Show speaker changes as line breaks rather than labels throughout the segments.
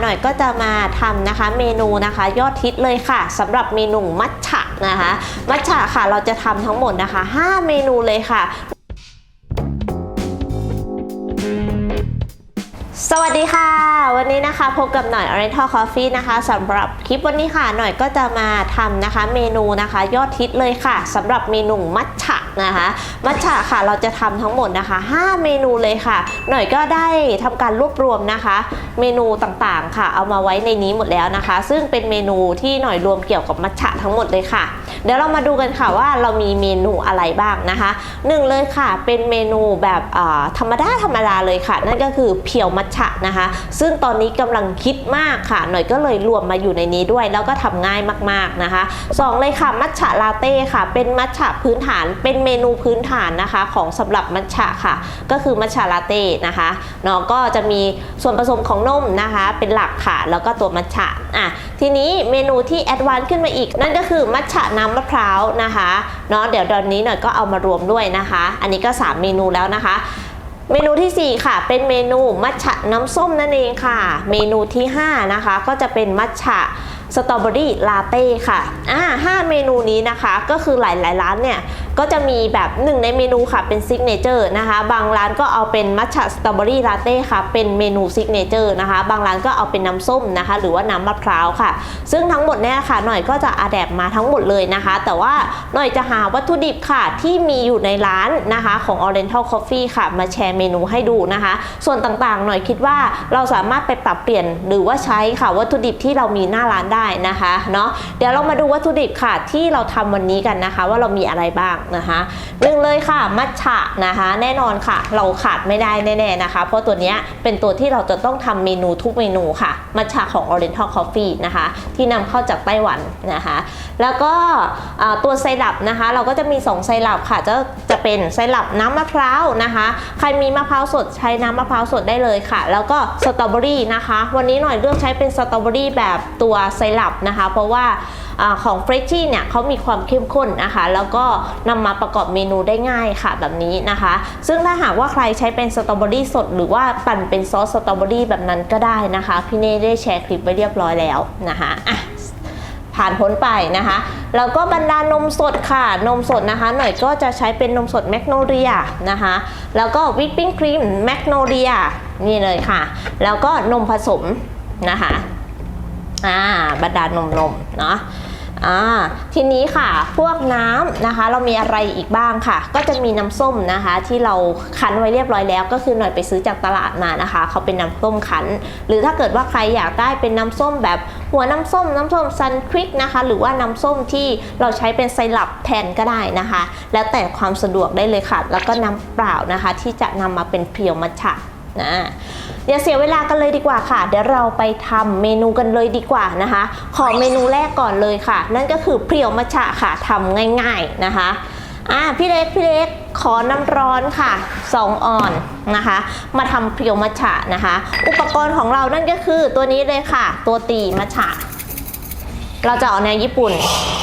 หน่อยก็จะมาทำนะคะเมนูนะคะ ยอดฮิตเลยค่ะสำหรับเมนูมัทฉะนะคะ มัทฉะค่ะเราจะทำทั้งหมดนะคะ 5 เมนูเลยค่ะสวัสดีค่ะ วันนี้นะคะพบกับหน่อย Oriental Coffee นะคะสำหรับคลิปวันนี้ค่ะหน่อยก็จะมาทำนะคะ เมนูนะคะ ยอดฮิตเลยค่ะสำหรับเมนูมัทฉะ นะคะ มัทฉะค่ะเราจะทำทั้งหมดนะคะ 5 เมนูเลยค่ะ หน่อยก็ได้ทำการรวบรวมนะคะ เมนูต่างๆค่ะ เอามาไว้ในนี้หมดแล้วนะคะ ซึ่งเป็นเมนูที่หน่อยรวมเกี่ยวกับมัทฉะทั้งหมดเลยค่ะ เดี๋ยวเรามาดูกันค่ะว่าเรามีเมนูอะไรบ้างนะคะหนึ่งเลยค่ะเป็นเมนูแบบธรรมดาธรรมดาเลยค่ะ นั่นก็คือเพียวมัทฉะนะคะ ซึ่งตอนนี้กำลังคิดมากค่ะ หน่อยก็เลยรวมมาอยู่ในนี้ด้วย แล้วก็ทำง่ายมากๆนะคะสองเลยค่ะมัทฉะลาเต้ค่ะ เป็นมัทฉะพื้นฐานเป็นเมเมนูพื้นฐานนะคะของสำหรับมัทฉะค่ะ ก็คือมัทฉะลาเต้นะคะเนาะก็จะมีส่วนผสมของนมนะคะ เป็นหลักค่ะ แล้วก็ตัวมัทฉะอะทีนี้เมนูที่แอดวานซ์ขึ้นมาอีก นั่นก็คือมัทฉะน้ำมะพร้าวนะคะเนาะเดี๋ยวตอนนี้หน่อยก็เอามารวมด้วยนะคะ อันนี้ก็ 3 เมนูแล้วนะคะเมนูทีสี่ 4 ค่ะ เป็นเมนูมัทฉะน้ำส้มนั่นเองค่ะ เมนูที่ 5 นะคะ ก็จะเป็นมัทฉะสตรอเบอรี่ลาเต้ค่ะอ่าห้าเมนูนี้นะคะ ก็คือหลายๆร้านเนี่ย ก็จะมีแบบหนึ่งในเมนูค่ะเป็นซิกเนเจอร์นะคะ บางร้านก็เอาเป็นมัทฉะสตรอเบอรี่ลาเต้ค่ะ เป็นเมนูซิกเนเจอร์นะคะ บางร้านก็เอาเป็นน้ำส้มนะคะ หรือว่าน้ำมะพร้าวค่ะ ซึ่งทั้งหมดเนี่ยค่ะหน่อยก็จะอาแดบมาทั้งหมดเลยนะคะ แต่ว่าหน่อยจะหาวัตถุดิบค่ะที่มีอยู่ในร้านนะคะของ Oriental Coffee ค่ะ มาแชร์เมนูให้ดูนะคะ ส่วนต่างๆ หน่อยคิดว่าเราสามารถไปปรับเปลี่ยนหรือว่าใช้ค่ะวัตถุดิบที่เรามีหน้าร้านได้นะคะเนาะเดี๋ยวเรามาดูวัตถุดิบค่ะที่เราทำวันนี้กันนะคะ ว่าเรามีอะไรบ้างนะคะหนึ่งเลยค่ะมัทฉะนะคะ แน่นอนค่ะ เราขาดไม่ได้แน่ๆนะคะ เพราะตัวนี้เป็นตัวที่เราจะต้องทำเมนูทุกเมนูค่ะ มัทฉะของ Oriental Coffee นะคะ ที่นำเข้าจากไต้หวันนะคะ แล้วก็ตัวไซรัปนะคะ เราก็จะมี 2 ไซรัปค่ะ จะจะเป็นไซรัปน้ำมะพร้าวนะคะ ใครมีมะพร้าวสดใช้น้ำมะพร้าวสดได้เลยค่ะ แล้วก็สตรอเบอรี่นะคะ วันนี้หน่อยเลือกใช้เป็นสตรอเบอรี่แบบตัวไซรัปนะคะ เพราะว่าอาของเฟรชชี่เนี่ยเขามีความเข้มข้นนะคะ แล้วก็นำมาประกอบเมนูได้ง่ายค่ะแบบนี้นะคะ ซึ่งถ้าหากว่าใครใช้เป็นสตรอเบอรี่สด หรือว่าปั่นเป็นซอสสตรอเบอรี่แบบนั้นก็ได้นะคะ พี่เน่ได้แชร์คลิปไว้เรียบร้อยแล้วนะคะอะผ่านพ้นไปนะคะแล้วก็บรรดานมสดค่ะ นมสดนะคะ หน่อยก็จะใช้เป็นนมสดแมกโนเลียนะคะ แล้วก็วิปปิ้งครีมแมกโนเลียนี่เลยค่ะ แล้วก็นมผสมนะคะ อ่าบรรดานมนมเนาะ อ่าทีนี้ค่ะพวกน้ำนะคะ เรามีอะไรอีกบ้างค่ะ ก็จะมีน้ำส้มนะคะ ที่เราคั้นไว้เรียบร้อยแล้ว ก็คือหน่อยไปซื้อจากตลาดมานะคะเขาเป็นน้ำส้มคั้น หรือถ้าเกิดว่าใครอยากได้เป็นน้ำส้มแบบหัวน้ำส้มน้ำส้มซันควิกนะคะหรือว่าน้ำส้มที่เราใช้เป็นไซรัปแทนก็ได้นะคะ แล้วแต่ความสะดวกได้เลยค่ะ แล้วก็น้ำเปล่านะคะ ที่จะนำมาเป็นเพียวมัทฉะ นะอย่าเสียเวลากันเลยดีกว่าค่ะ เดี๋ยวเราไปทำเมนูกันเลยดีกว่านะคะ ขอเมนูแรกก่อนเลยค่ะ นั่นก็คือเพียวมัชะค่ะทำง่ายๆนะคะอ่าพี่เล็กพี่เล็กขอน้ำร้อนค่ะ2ออนนะคะ มาทำเพียวมัชะนะคะ อุปกรณ์ของเรานั่นก็คือตัวนี้เลยค่ะ ตัวตีมัชะ เราจะเอาแนวญี่ปุ่น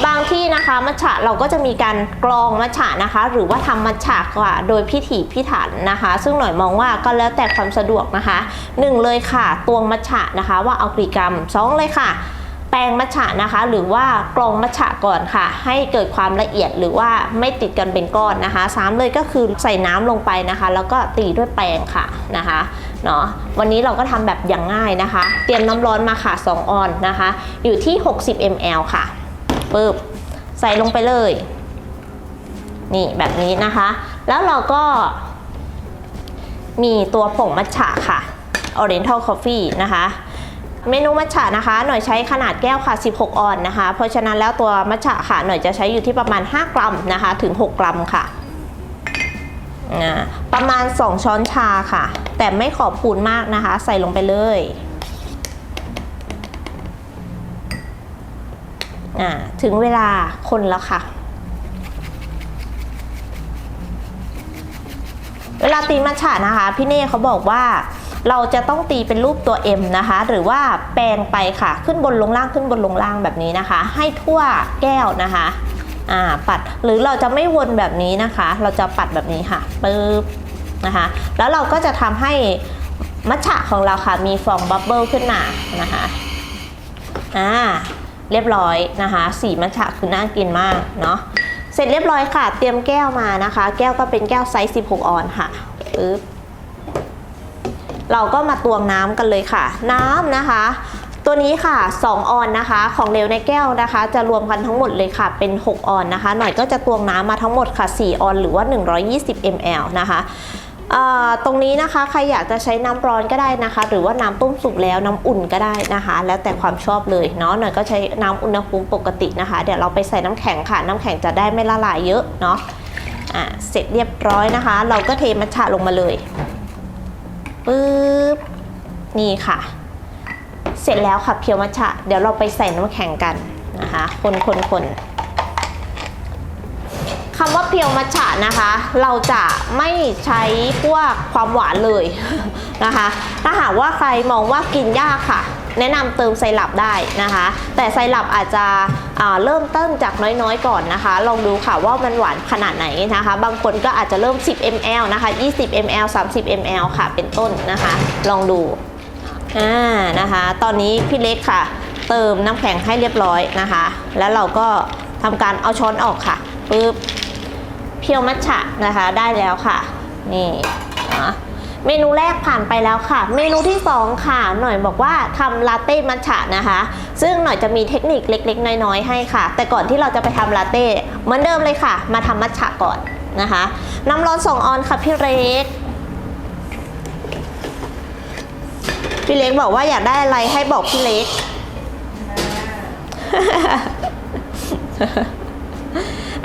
บางที่นะคะมัทฉะเราก็จะมีการกรองมัทฉะนะคะ หรือว่าทำมัทฉะกว่าโดยพิถีพิถันนะคะ ซึ่งหน่อยมองว่าก็แล้วแต่ความสะดวกนะคะหนึ่งเลยค่ะตวงมัทฉะนะคะ ว่าเอากี่กรัมสองเลยค่ะ ปรงมัทฉะนะคะ หรือว่ากรองมัทฉะก่อนค่ะ ให้เกิดความละเอียดหรือว่าไม่ติดกันเป็นก้อนนะคะสามเลยก็คือใส่น้ำลงไปนะคะ แล้วก็ตีด้วยแปรงค่ะนะคะเนาะวันนี้เราก็ทำแบบอย่างง่ายนะคะ เตรียมน้ำร้อนมาค่ะ 2 ออนนะคะ อยู่ที่ 60 ml ค่ะปึ๊บใส่ลงไปเลย นี่แบบนี้นะคะ แล้วเราก็ มีตัวผงมัทฉะค่ะ Oriental Coffee นะคะ เมนูมัทฉะนะคะ หน่อยใช้ขนาดแก้วค่ะ 16 ออนนะคะ เพราะฉะนั้นแล้วตัวมัทฉะค่ะ หน่อยจะใช้อยู่ที่ประมาณ 5 กรัมนะคะ ถึง 6 กรัมค่ะ ประมาณ 2 ช้อนชาค่ะ แต่ไม่ขอบพูนมากนะคะ ใส่ลงไปเลยอ่าถึงเวลาคนแล้วค่ะ เวลาตีมัทฉะนะคะ พี่เน่เขาบอกว่า เราจะต้องตีเป็นรูปตัว M นะคะ หรือว่าแปลงไปค่ะ ขึ้นบนลงล่างขึ้นบนลงล่างแบบนี้นะคะ ให้ทั่วแก้วนะคะอ่าปัดหรือเราจะไม่วนแบบนี้นะคะ เราจะปัดแบบนี้ค่ะปึ๊บนะคะ แล้วเราก็จะทำให้มัทฉะของเราค่ะ มีฟองบับเบิลขึ้นมานะคะอ่าเรียบร้อยนะคะ สีมัทฉะคือน่ากินมากเนาะเสร็จเรียบร้อยค่ะ เตรียมแก้วมานะคะ แก้วก็เป็นแก้วไซส์ 16 ออนค่ะปึ๊บ เราก็มาตวงน้ำกันเลยค่ะ น้ำนะคะ ตัวนี้ค่ะ 2 ออนนะคะ ของเหลวในแก้วนะคะ จะรวมกันทั้งหมดเลยค่ะ เป็น 6 ออนนะคะ หน่อยก็จะตวงน้ำมาทั้งหมดค่ะ 4 ออน หรือว่า 120 ml นะคะตรงนี้นะคะใครอยากจะใช้น้ำร้อนก็ได้นะคะ หรือว่าน้ำต้มสุกแล้วน้ำอุ่นก็ได้นะคะ แล้วแต่ความชอบเลยเนาะหน่อยก็ใช้น้ำอุณหภูมิปกตินะคะ เดี๋ยวเราไปใส่น้ำแข็งค่ะ น้ำแข็งจะได้ไม่ละลายเยอะเนาะอ่าเสร็จเรียบร้อยนะคะ เราก็เทมัทฉะลงมาเลย ปึ๊บ นี่ค่ะ เสร็จแล้วค่ะเพียวมัชะ เดี๋ยวเราไปใส่น้ำแข็งกันนะคะ คนคนคนคำว่าเพียวมัชฉะนะคะ เราจะไม่ใช้พวกความหวานเลยนะคะ ถ้าหากว่าใครมองว่ากินยากค่ะ แนะนำเติมไซรัปได้นะคะ แต่ไซรัปอาจจะเริ่มต้นจากน้อยๆ ก่อนนะคะ ลองดูค่ะว่ามันหวานขนาดไหนนะคะ บางคนก็อาจจะเริ่ม 10 ml นะคะ 20 ml 30 ml ค่ะเป็นต้นนะคะ ลองดูอ่านะคะ ตอนนี้พี่เล็กค่ะ เติมน้ำแข็งให้เรียบร้อยนะคะ แล้วเราก็ทำการเอาช้อนออกค่ะปึ๊บเพียวมัทฉะนะคะได้แล้วค่ะ นี่ เมนูแรกผ่านไปแล้วค่ะ เมนูที่สองค่ะ หน่อยบอกว่าทำลาเต้มัทฉะนะคะ ซึ่งหน่อยจะมีเทคนิคเล็ก ๆ น้อยๆ ให้ค่ะ แต่ก่อนที่เราจะไปทำลาเต้เหมือนเดิมเลยค่ะ มาทำมัทฉะก่อนนะคะน้ำร้อนสองออนค่ะพี่เล็กพี่เล็กบอกว่าอยากได้อะไรให้บอกพี่เล็ก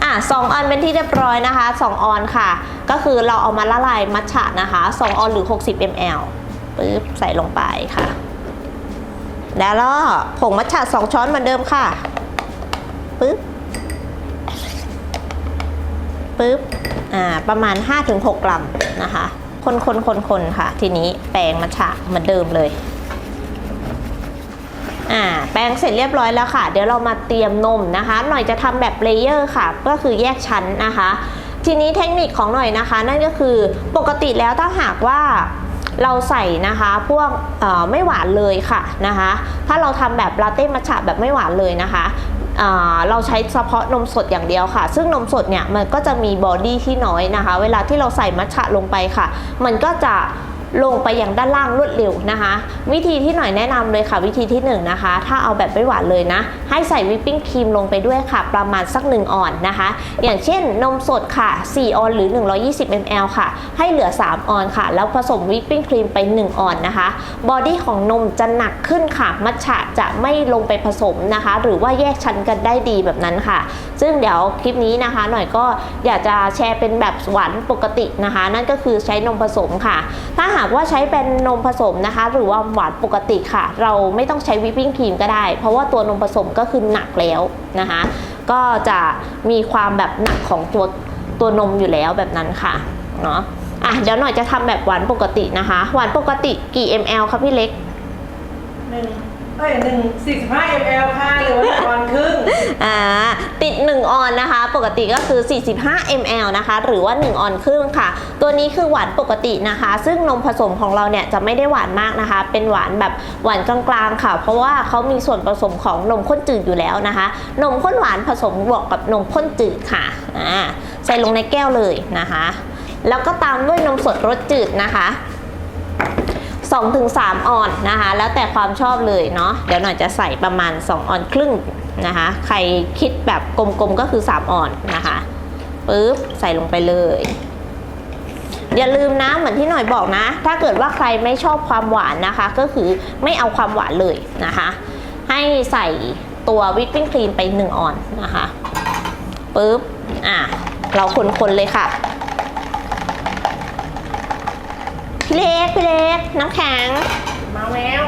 อะสองออนเป็นที่เรียบร้อยนะคะสองออนค่ะ ก็คือเราเอามาละลายมัทฉะนะคะสองออนหรือ 60 ml ปึ๊บใส่ลงไปค่ะ แล้วก็ผงมัทฉะสองช้อนเหมือนเดิมค่ะปึ๊บปึ๊บอ่าประมาณ 5-6 กรัมนะคะ คนคนคนคนค่ะ ทีนี้แปรงมัทฉะเหมือนเดิมเลย อ่าแปรงเสร็จเรียบร้อยแล้วค่ะ เดี๋ยวเรามาเตรียมนมนะคะ หน่อยจะทำแบบเลเยอร์ค่ะ ก็คือแยกชั้นนะคะ ทีนี้เทคนิคของหน่อยนะคะ นั่นก็คือปกติแล้วถ้าหากว่าเราใส่นะคะพวกไม่หวานเลยค่ะนะคะ ถ้าเราทำแบบลาเต้มัทฉะแบบไม่หวานเลยนะคะเราใช้เฉพาะนมสดอย่างเดียวค่ะ ซึ่งนมสดเนี่ยมันก็จะมีบอดี้ที่น้อยนะคะ เวลาที่เราใส่มัทฉะลงไปค่ะ มันก็จะ ลงไปอย่างด้านล่างรวดเร็วนะคะ วิธีที่หน่อยแนะนำเลยค่ะ วิธีที่1นงนะคะ ถ้าเอาแบบไม่หวานเลยนะ ให้ใส่วิปปิ้งครีมลงไปด้วยค่ะ ประมาณสัก1ออนนะคะ อย่างเช่นนมสดค่ะ 4 ออนหรือ 120 ml ค่ะ ให้เหลือ 3 ออนค่ะ แล้วผสมวิปปิ้งครีมไป 1 ออนนะคะบอดี้ของนมจะหนักขึ้นค่ะ มัทฉะจะไม่ลงไปผสมนะคะ หรือว่าแยกชั้นกันได้ดีแบบนั้นค่ะ ซึ่งเดี๋ยวคลิปนี้นะคะ หน่อยก็อยากจะแชร์เป็นแบบหวานปกตินะคะ นั่นก็คือใช้นมผสมค่ะ ถ้าหาากว่าใช้เป็นนมผสมนะคะ หรือว่าหวานปกติค่ะ เราไม่ต้องใช้วิปปิ้งครีมก็ได้ เพราะว่าตัวนมผสมก็คือหนักแล้วนะคะ ก็จะมีความแบบหนักของตัวตัวนมอยู่แล้วแบบนั้นค่ะเนาะอะเดี๋ยวหน่อยจะทำแบบหวานปกตินะคะ หวานปกติกี่ ml คะพี่เล็ก
หนึ่งเอ้ยหนึ่งสี่สิบห้า ml ค่ะหรือว่าหนึ่งออนครึ่ง
อ่าติด 1 ออนนะคะ ปกติก็คือ 45 ml นะคะ หรือว่า 1 ออนครึ่งค่ะ ตัวนี้คือหวานปกตินะคะ ซึ่งนมผสมของเราเนี่ยจะไม่ได้หวานมากนะคะ เป็นหวานแบบหวานกลางๆค่ะ เพราะว่าเขามีส่วนผสมของนมข้นจืดอยู่แล้วนะคะ นมข้นหวานผสมบวกกับนมข้นจืดค่ะอ่าใส่ลงในแก้วเลยนะคะ แล้วก็ตามด้วยนมสดรสจืดนะคะ2-3ออนนะคะ แล้วแต่ความชอบเลยเนาะเดี๋ยวหน่อยจะใส่ประมาณ 2 ออนครึ่ง นะคะ ใครคิดแบบกลมๆก็คือ 3ออนนะคะปึ๊บใส่ลงไปเลย อย่าลืมนะเหมือนที่หน่อยบอกนะ ถ้าเกิดว่าใครไม่ชอบความหวานนะคะ ก็คือไม่เอาความหวานเลยนะคะ ให้ใส่ตัววิปปิ้งครีมไป 1ออนนะคะปึ๊บอะเราคนๆเลยค่ะพี่เล็กพี่เล็กน้ำแข็ง
มาแล้ว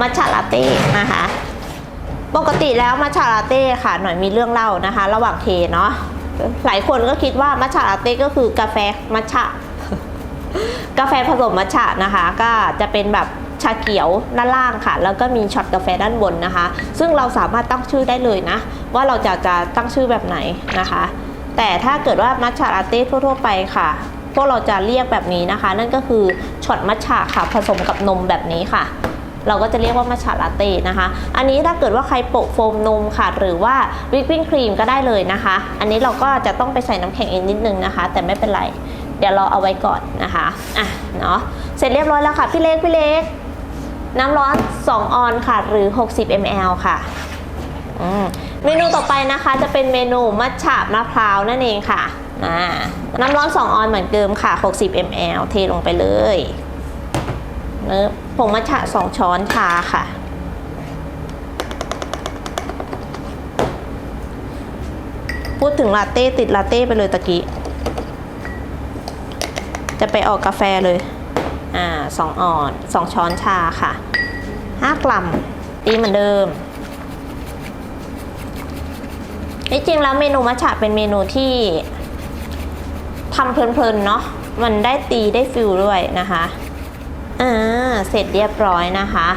มัทฉะลาเต้นะคะ ปกติแล้วมัทฉะลาเต้ค่ะ หน่อยมีเรื่องเล่านะคะ ระหว่างเทเนาะหลายคนก็คิดว่ามัทฉะลาเต้ก็คือกาแฟมัทฉะกาแฟผสมมัทฉะนะคะ ก็จะเป็นแบบชาเขียวด้านล่างค่ะ แล้วก็มีช็อตกาแฟด้านบนนะคะ ซึ่งเราสามารถตั้งชื่อได้เลยนะ ว่าเราจะจะตั้งชื่อแบบไหนนะคะ แต่ถ้าเกิดว่ามัทฉะลาเต้ทั่วๆไปค่ะ พวกเราจะเรียกแบบนี้นะคะ นั่นก็คือช็อตมัทฉะค่ะผสมกับนมแบบนี้ค่ะ เราก็จะเรียกว่ามัทฉะลาเต้นะคะ อันนี้ถ้าเกิดว่าใครโปะโฟมนมค่ะ หรือว่าวิปปิ้งครีมก็ได้เลยนะคะ อันนี้เราก็จะต้องไปใส่น้ำแข็งเองนิดนึงนะคะ แต่ไม่เป็นไร เดี๋ยวเราเอาไว้ก่อนนะคะอะเนาะเสร็จเรียบร้อยแล้วค่ะพี่เล็กพี่เล็ก น้ำร้อน 2 ออนค่ะ หรือ 60 ml ค่ะมเมนูต่อไปนะคะจะเป็นเมนูมัทฉะมะพร้าวนั่นเองค่ะน้ำร้อน 2 ออนเหมือนเดิมค่ะ 60 ml เทลงไปเลยเนื้อ ผงมัทฉะ2ช้อนชาค่ะ พูดถึงลาเต้ติดลาเต้ไปเลยตะกี้ จะไปออกกาแฟเลย อ่าสองออนสองช้อนชาค่ะห้ากรัมตีเหมือนเดิมที่จริงแล้วเมนูมัทฉะเป็นเมนูที่ทำเพลินๆเนาะมันได้ตีได้ฟิลด้วยนะคะ อ่าเสร็จเรียบร้อยนะคะ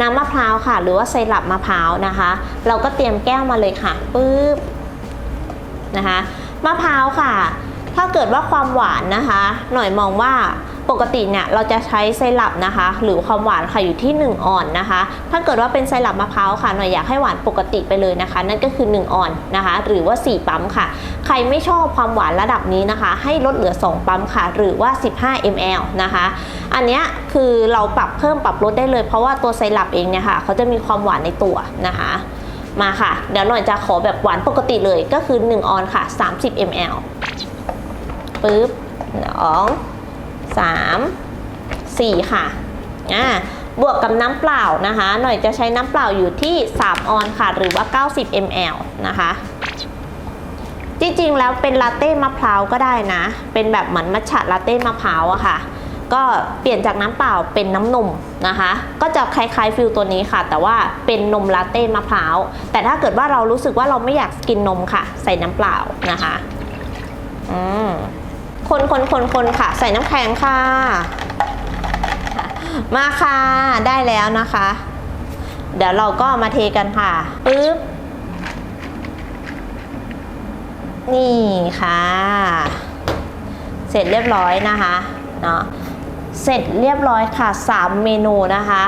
น้ำมะพร้าวค่ะ หรือว่าไซรัปมะพร้าวนะคะ เราก็เตรียมแก้วมาเลยค่ะปึ๊บนะคะมะพร้าวค่ะ ถ้าเกิดว่าความหวานนะคะ หน่อยมองว่า ปกติเนี่ยเราจะใช้ไซรัปนะคะ หรือความหวานค่ะอยู่ที่ 1ออนนะคะ ถ้าเกิดว่าเป็นไซรัปมะพร้าวค่ะหน่อยอยากให้หวานปกติไปเลยนะคะ นั่นก็คือ 1ออนนะคะ หรือว่า 4 ปั๊มค่ะ ใครไม่ชอบความหวานระดับนี้นะคะ ให้ลดเหลือ 2 ปั๊มค่ะ หรือว่า 15 ml นะคะ อันนี้คือเราปรับเพิ่มปรับลดได้เลยเพราะว่าตัวไซรัปเองเนี่ยค่ะเขาจะมีความหวานในตัวนะคะมาค่ะ เดี๋ยวหน่อยจะขอแบบหวานปกติเลยก็คือ 1 ออนค่ะ 30 ml ปึ๊บสอง สามสี่ค่ะอ่าบวกกับน้ำเปล่านะคะ หน่อยจะใช้น้ำเปล่าอยู่ที่ 3 ออนค่ะ หรือว่า 90 ml นะคะ จริงๆ แล้วเป็นลาเต้มะพร้าวก็ได้นะ เป็นแบบเหมือนมัทฉะลาเต้มะพร้าวอะค่ะ ก็เปลี่ยนจากน้ำเปล่าเป็นน้ำนมนะคะ ก็จะคล้ายๆฟิลตัวนี้ค่ะ แต่ว่าเป็นนมลาเต้มะพร้าว แต่ถ้าเกิดว่าเรารู้สึกว่าเราไม่อยากกินนมค่ะ ใส่น้ำเปล่านะคะ อืม คนคนคนคนค่ะ ใส่น้ำแข็งค่ะ มาค่ะได้แล้วนะคะ เดี๋ยวเราก็มาเทกันค่ะปึ๊บนี่ค่ะ เสร็จเรียบร้อยนะคะเนาะเสร็จเรียบร้อยค่ะ 3 เมนูนะคะ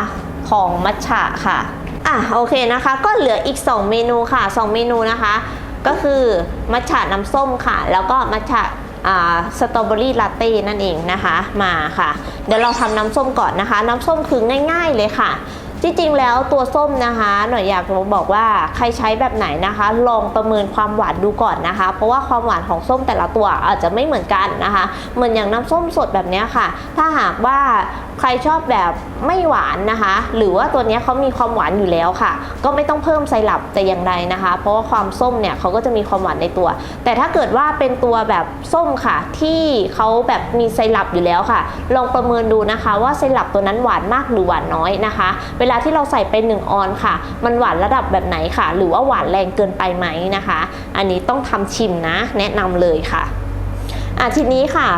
ของมัทฉะค่ะอะโอเคนะคะ ก็เหลืออีก 2 เมนูค่ะ 2 เมนูนะคะ ก็คือมัทฉะน้ำส้มค่ะ แล้วก็มัทฉะ สตรอเบอรี่ลาเต้นั่นเองนะคะมาค่ะ เดี๋ยวเราทำน้ำส้มก่อนนะคะ น้ำส้มคือง่าย ๆเลยค่ะจริงๆ แล้วตัวส้มนะคะ หน่อยอยากบอกว่าใครใช้แบบไหนนะคะ ลองประเมินความหวานดูก่อนนะคะ เพราะว่าความหวานของส้มแต่ละตัวอาจจะไม่เหมือนกันนะคะ เหมือนอย่างน้ำส้มสดแบบนี้ค่ะ ถ้าหากว่า ใครชอบแบบไม่หวานนะคะ หรือว่าตัวนี้เขามีความหวานอยู่แล้วค่ะ ก็ไม่ต้องเพิ่มไซรัปแต่อย่างใดนะคะ เพราะว่าความส้มเนี่ยเขาก็จะมีความหวานในตัว แต่ถ้าเกิดว่าเป็นตัวแบบส้มค่ะ ที่เขาแบบมีไซรัปอยู่แล้วค่ะ ลองประเมินดูนะคะว่าไซรัปตัวนั้นหวานมากหรือหวานน้อยนะคะ เวลาที่เราใส่ไป1ออนค่ะ มันหวานระดับแบบไหนค่ะ หรือว่าหวานแรงเกินไปไหมนะคะ อันนี้ต้องทำชิมนะ แนะนำเลยค่ะอะทีนี้ค่ะ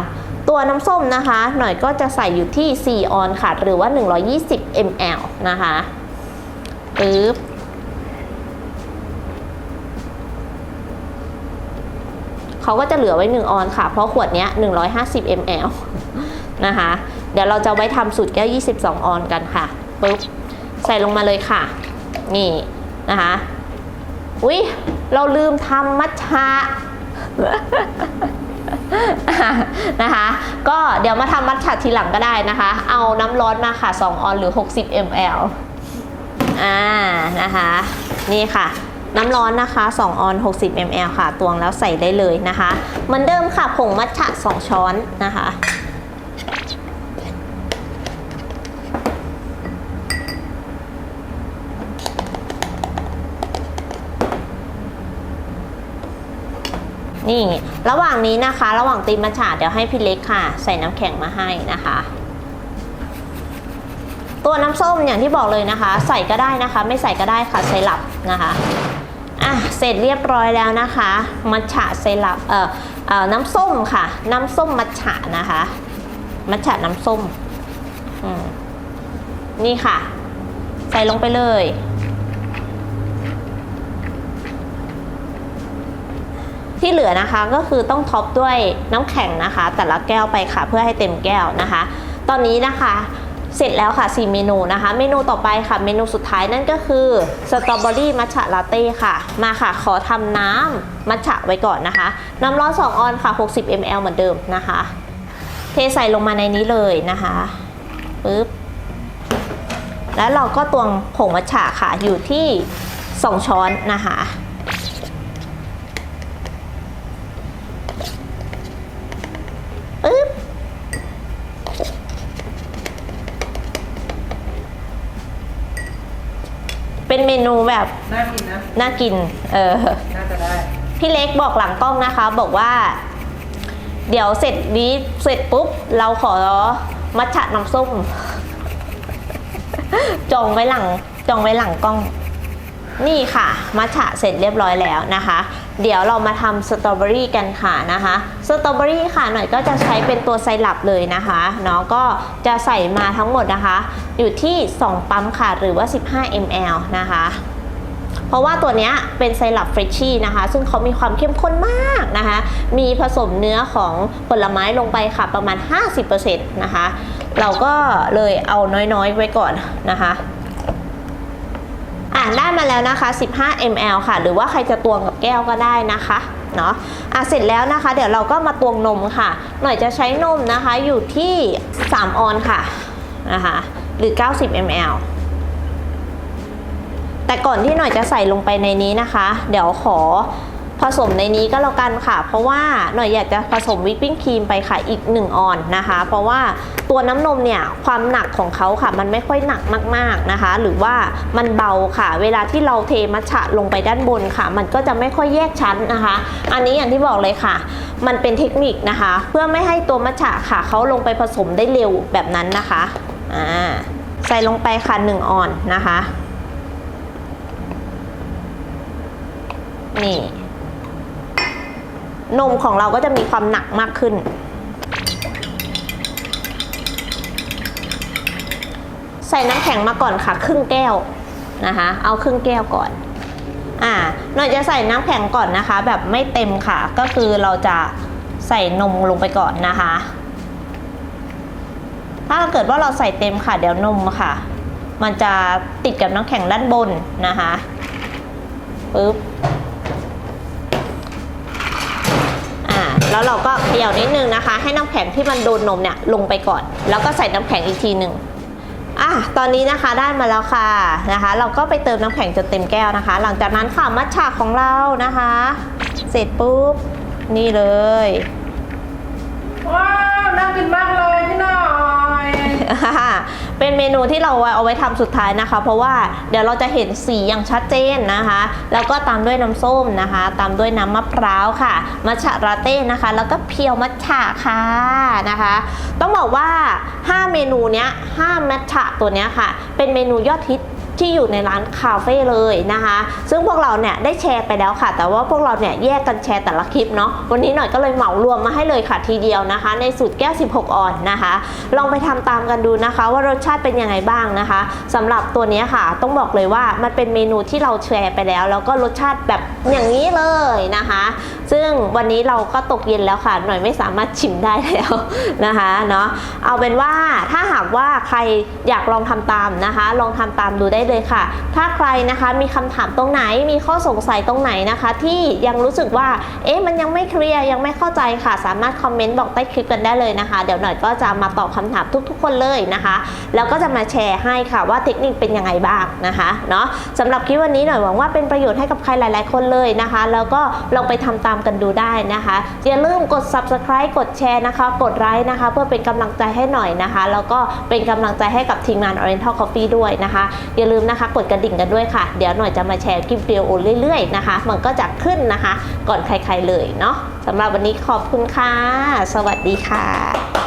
ตัวน้ำส้มนะคะ หน่อยก็จะใส่อยู่ที่ 4 ออนค่ะ หรือว่า 120 ml นะคะปึ๊บเขาก็จะเหลือไว้ 1 ออนค่ะ เพราะขวดนี้ 150 ml นะคะ เดี๋ยวเราจะไว้ทำสูตรแก้ว 22 ออนกันค่ะปึ๊บใส่ลงมาเลยค่ะ นี่นะคะอุ๊ยเราลืมทำมัทฉะ นะคะ ก็เดี๋ยวมาทำมัทฉะทีหลังก็ได้นะคะ เอาน้ำร้อนมาค่ะ 2 ออนหรือ 60 ml อ่านะคะ นี่ค่ะน้ำร้อนนะคะ 2 ออน 60 ml ค่ะ ตวงแล้วใส่ได้เลยนะคะ เหมือนเดิมค่ะ ผงมัทฉะ 2 ช้อนนะคะ นี่ระหว่างนี้นะคะ ระหว่างตีมัทฉะเดี๋ยวให้พี่เล็กค่ะ ใส่น้ำแข็งมาให้นะคะ ตัวน้ำส้มอย่างที่บอกเลยนะคะ ใส่ก็ได้นะคะ ไม่ใส่ก็ได้ค่ะไซรัปนะคะอะเสร็จเรียบร้อยแล้วนะคะ มัทฉะไซรัปเอ่อเอ่อน้ำส้มค่ะ น้ำส้มมัทฉะนะคะ มัทฉะน้ำส้มอืมนี่ค่ะ ใส่ลงไปเลย ที่เหลือนะคะก็คือต้องท็อปด้วยน้ำแข็งนะคะ แต่ละแก้วไปค่ะเพื่อให้เต็มแก้วนะคะ ตอนนี้นะคะเสร็จแล้วค่ะ 4 เมนูนะคะ เมนูต่อไปค่ะ เมนูสุดท้ายนั่นก็คือสตรอเบอรี่มัทฉะลาเต้ค่ะ มาค่ะ ขอทำน้ำมัทฉะไว้ก่อนนะคะ น้ำร้อน 2 ออนค่ะ 60 ml เหมือนเดิมนะคะ เทใส่ลงมาในนี้เลยนะคะปึ๊บ แล้วเราก็ตวงผงมัทฉะค่ะอยู่ที่ 2 ช้อนนะคะ เป็นเมนูแบบ
น่ากินนะ
น่ากิน เออ
น่าจะได้
พี่เล็กบอกหลังกล้องนะคะ บอกว่า เดี๋ยวเสร็จนี้เสร็จปุ๊บ เราขอมัทฉะน้ำส้ม จองไว้หลัง จองไว้หลังกล้อง นี่ค่ะ มัทฉะเสร็จเรียบร้อยแล้วนะคะ เดี๋ยวเรามาทำสตรอเบอรี่กันค่ะนะคะสตรอเบอรี่ค่ะหน่อยก็จะใช้เป็นตัวไซรัปเลยนะคะเนาะก็จะใส่มาทั้งหมดนะคะ อยู่ที่ 2 ปั๊มค่ะหรือว่า 15 ml นะคะเพราะว่าตัวเนี้ยเป็นไซรัปเฟรชชี่นะคะ ซึ่งเขามีความเข้มข้นมากนะคะ มีผสมเนื้อของผลไม้ลงไปค่ะประมาณ 50%นะคะ เราก็เลยเอาน้อยๆไว้ก่อนนะคะ ได้มาแล้วนะคะ 15 ml ค่ะ หรือว่าใครจะตวงกับแก้วก็ได้นะคะเนาะอะเสร็จแล้วนะคะ เดี๋ยวเราก็มาตวงนมค่ะ หน่อยจะใช้นมนะคะอยู่ที่ 3 ออนค่ะนะคะหรือ 90 ml แต่ก่อนที่หน่อยจะใส่ลงไปในนี้นะคะ เดี๋ยวขอ ผสมในนี้ก็แล้วกันค่ะ เพราะว่าหน่อยอยากจะผสมวิปปิ้งครีมไปค่ะอีก 1 ออนนะคะ เพราะว่าตัวน้ำนมเนี่ยความหนักของเขาค่ะ มันไม่ค่อยหนักมากๆนะคะ หรือว่ามันเบาค่ะ เวลาที่เราเทมัทฉะลงไปด้านบนค่ะ มันก็จะไม่ค่อยแยกชั้นนะคะ อันนี้อย่างที่บอกเลยค่ะ มันเป็นเทคนิคนะคะ เพื่อไม่ให้ตัวมัทฉะค่ะเขาลงไปผสมได้เร็วแบบนั้นนะคะอ่าใส่ลงไปค่ะ1ออนนะคะนี่ นมของเราก็จะมีความหนักมากขึ้น ใส่น้ำแข็งมาก่อนค่ะ ครึ่งแก้วนะคะ เอาครึ่งแก้วก่อนอ่าหน่อยจะใส่น้ำแข็งก่อนนะคะ แบบไม่เต็มค่ะ ก็คือเราจะใส่นมลงไปก่อนนะคะ ถ้าเกิดว่าเราใส่เต็มค่ะ เดี๋ยวนมค่ะ มันจะติดกับน้ำแข็งด้านบนนะคะปึ๊บ อ่า แล้วเราก็เขย่านิดนึงนะคะ ให้น้ำแข็งที่มันโดนนมเนี่ยลงไปก่อน แล้วก็ใส่น้ำแข็งอีกทีหนึ่งอะตอนนี้นะคะได้มาแล้วค่ะนะคะ เราก็ไปเติมน้ำแข็งจนเต็มแก้วนะคะ หลังจากนั้นค่ะมัทฉะของเรานะคะ เสร็จปุ๊บนี่เลย
ว้าวน่ากินมากเลย
เป็นเมนูที่เราเอาไว้ทำสุดท้ายนะคะ เพราะว่าเดี๋ยวเราจะเห็นสีอย่างชัดเจนนะคะ แล้วก็ตามด้วยน้ำส้มนะคะ ตามด้วยน้ำมะพร้าวค่ะ มัทฉะลาเต้นะคะ แล้วก็เพียวมัทฉะค่ะนะคะ ต้องบอกว่า 5 เมนูเนี้ย5มัทฉะตัวเนี้ยค่ะ เป็นเมนูยอดฮิต ที่อยู่ในร้านคาเฟ่เลยนะคะ ซึ่งพวกเราเนี่ยได้แชร์ไปแล้วค่ะ แต่ว่าพวกเราเนี่ยแยกกันแชร์แต่ละคลิปเนาะวันนี้หน่อยก็เลยเหมารวมมาให้เลยค่ะทีเดียวนะคะ ในสูตรแก้ว 16 ออนนะคะ ลองไปทำตามกันดูนะคะ ว่ารสชาติเป็นยังไงบ้างนะคะสำหรับตัวนี้ค่ะ ต้องบอกเลยว่ามันเป็นเมนูที่เราแชร์ไปแล้ว แล้วก็รสชาติแบบอย่างนี้เลยนะคะ ซึ่งวันนี้เราก็ตกเย็นแล้วค่ะ หน่อยไม่สามารถชิมได้แล้วนะคะเนาะเอาเป็นว่าถ้าหากว่าใครอยากลองทำตามนะคะ ลองทำตามดูได้เลยค่ะ ถ้าใครนะคะมีคำถามตรงไหนมีข้อสงสัยตรงไหนนะคะ ที่ยังรู้สึกว่าเอ๊ะมันยังไม่เคลียร์ยังไม่เข้าใจค่ะ สามารถคอมเมนต์บอกใต้คลิปกันได้เลยนะคะ เดี๋ยวหน่อยก็จะมาตอบคำถามทุก ๆ คนเลยนะคะ แล้วก็จะมาแชร์ให้ค่ะว่าเทคนิคเป็นยังไงบ้างนะคะเนาะสำหรับคลิปวันนี้หน่อยหวังว่าเป็นประโยชน์ให้กับใครหลาย ๆ คนเลยนะคะ แล้วก็ลองไปทำตามกันดูได้นะคะ อย่าลืมกด subscribe กดแชร์นะคะ กดไลค์นะคะ เพื่อเป็นกำลังใจให้หน่อยนะคะ แล้วก็เป็นกำลังใจให้กับทีมงาน Oriental Coffee ด้วยนะคะ อย่าลืมนะคะกดกระดิ่งกันด้วยค่ะ เดี๋ยวหน่อยจะมาแชร์คลิปวิดีโอเรื่อยๆนะคะ มันก็จะขึ้นนะคะ ก่อนใครๆเลยเนาะสำหรับวันนี้ขอบคุณค่ะ สวัสดีค่ะ